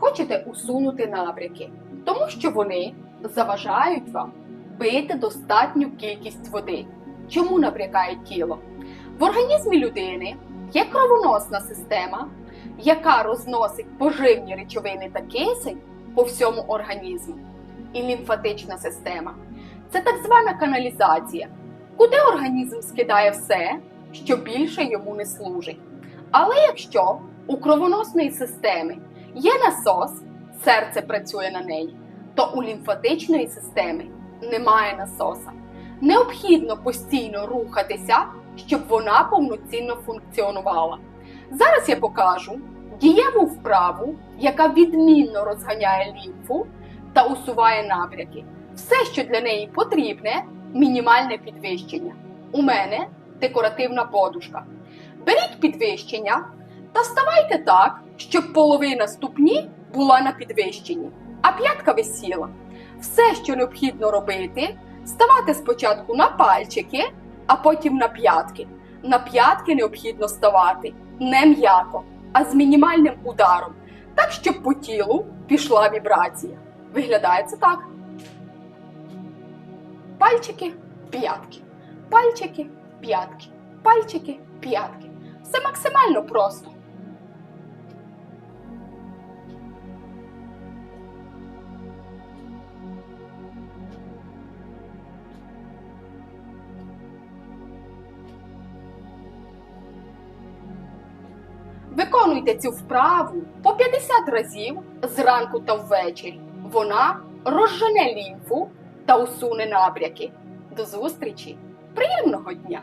хочете усунути набряки, тому що вони заважають вам пити достатню кількість води. Чому набрякає тіло? В організмі людини є кровоносна система, яка розносить поживні речовини та кисень по всьому організму, і лімфатична система це так звана каналізація, куди організм скидає все, що більше йому не служить. Але якщо у кровоносної системи є насос, серце працює на неї, то у лімфатичної системи немає насоса. Необхідно постійно рухатися, щоб вона повноцінно функціонувала. Зараз я покажу дієву вправу, яка відмінно розганяє лімфу та усуває набряки. Все, що для неї потрібне, мінімальне підвищення. У мене декоративна подушка. Беріть підвищення та ставайте так, щоб половина ступні була на підвищенні, а п'ятка висіла. Все, що необхідно робити, ставати спочатку на пальчики, а потім на п'ятки. На п'ятки необхідно ставати не м'яко, а з мінімальним ударом, так, щоб по тілу пішла вібрація. Виглядає це так. Пальчики, п'ятки, пальчики, п'ятки, пальчики, п'ятки. Все максимально просто. Виконуйте цю вправу по 50 разів зранку та ввечері. Вона розжене лімфу та усуне набряки. До зустрічі! Приємного дня!